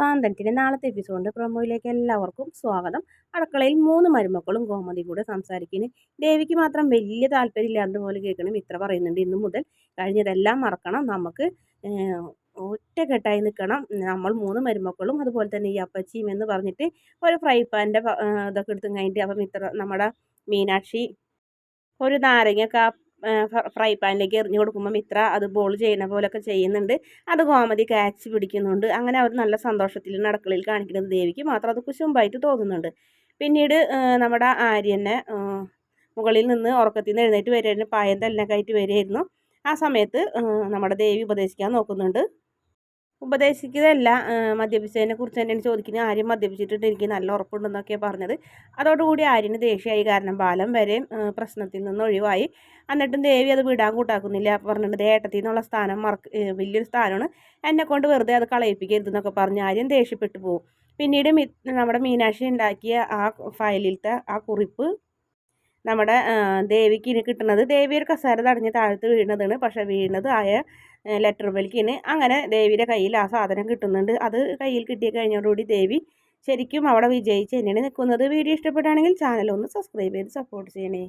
സാന്തനത്തിന്റെ നാളത്തെ എപ്പിസോഡിന്റെ പ്രൊമോയിലേക്ക് എല്ലാവർക്കും സ്വാഗതം. അടുക്കളയിൽ മൂന്ന് മരുമക്കളും ഗോമതി കൂടെ സംസാരിക്കുന്നു. ദേവിക്ക് മാത്രം വലിയ താല്പര്യമില്ലാണ്ട് പോലെ കേൾക്കണം. ഇത്ര പറയുന്നുണ്ട് ഇന്നു മുതൽ. കഴിഞ്ഞതെല്ലാം മറക്കണം. നമുക്ക് ഒറ്റക്കെട്ടായി നിൽക്കണം. നമ്മൾ മൂന്ന് മരുമക്കളും അതുപോലെ തന്നെ ഈ അപ്പച്ചിയും എന്ന് പറഞ്ഞിട്ട് ഒരു ഫ്രൈ പാന്റെ ഇതൊക്കെ എടുത്ത് കഴിഞ്ഞിട്ട് അപ്പം ഇത്ര നമ്മുടെ മീനാക്ഷി ഒരു നാരങ്ങ ഫ്രൈ പാനിലേക്ക് എറിഞ്ഞു കൊടുക്കുമ്പം ഇത്ര അത് ബോൾ ചെയ്യുന്ന പോലെയൊക്കെ ചെയ്യുന്നുണ്ട്. അത് ഗോമതി കാച്ച് പിടിക്കുന്നുണ്ട്. അങ്ങനെ അവർ നല്ല സന്തോഷത്തിൽ നടക്കളിൽ കാണിക്കുന്നത് ദേവിക്ക് മാത്രം അത് കുശുമ്പായിട്ട് തോന്നുന്നുണ്ട്. പിന്നീട് നമ്മുടെ ആര്യനെ മുകളിൽ നിന്ന് ഉറക്കത്തിൽ നിന്ന് എഴുന്നേറ്റ് വരുമായിരുന്നു പായം തന്നെ ആയിട്ട് വരികയായിരുന്നു. ആ സമയത്ത് നമ്മുടെ ദേവി ഉപദേശിക്കാൻ നോക്കുന്നുണ്ട്. ഉപദേശിക്കുന്നതല്ല. മദ്യപിച്ചതിനെ കുറിച്ച് തന്നെയാണ് ചോദിക്കുന്നത്. ആര്യം മദ്യപിച്ചിട്ടുണ്ട്. എനിക്ക് നല്ല ഉറപ്പുണ്ടെന്നൊക്കെയാണ് പറഞ്ഞത്. അതോടുകൂടി ആര്യന് ദേഷ്യമായി. കാരണം ബാലം വരെ പ്രശ്നത്തിൽ നിന്ന് ഒഴിവായി. എന്നിട്ടും ദേവി അത് വിടാൻ കൂട്ടാക്കുന്നില്ല. പറഞ്ഞിട്ട് ഏട്ടത്തിൽ നിന്നുള്ള സ്ഥാനം മറക്ക് വലിയൊരു സ്ഥാനമാണ്. എന്നെ കൊണ്ട് വെറുതെ അത് കളയിപ്പിക്കരുതെന്നൊക്കെ പറഞ്ഞ്. ആര്യം ദേഷ്യപ്പെട്ടു പോകും പിന്നീട് നമ്മുടെ മീനാക്ഷി ഉണ്ടാക്കിയ ആ ഫയലിലത്തെ ആ കുറിപ്പ് നമ്മുടെ ദേവിക്ക് ഇനി കിട്ടുന്നത്. ദേവി ഒരു കസേര തടഞ്ഞ് താഴത്ത് വീഴുന്നതാണ് പക്ഷേ വീഴുന്നത് ആയ ലെറ്റർ ബെൽക്കിന് അങ്ങനെ ദേവിയുടെ കയ്യിൽ ആ സാധനം കിട്ടുന്നുണ്ട്. അത് കയ്യിൽ കിട്ടിയ കഴിഞ്ഞോടുകൂടി ദേവി ശരിക്കും അവിടെ വിജയിച്ച് തന്നെയാണ് നിൽക്കുന്നത്. വീഡിയോ ഇഷ്ടപ്പെട്ടാണെങ്കിൽ ചാനൽ ഒന്ന് സബ്സ്ക്രൈബ് ചെയ്ത് സപ്പോർട്ട് ചെയ്യണേ.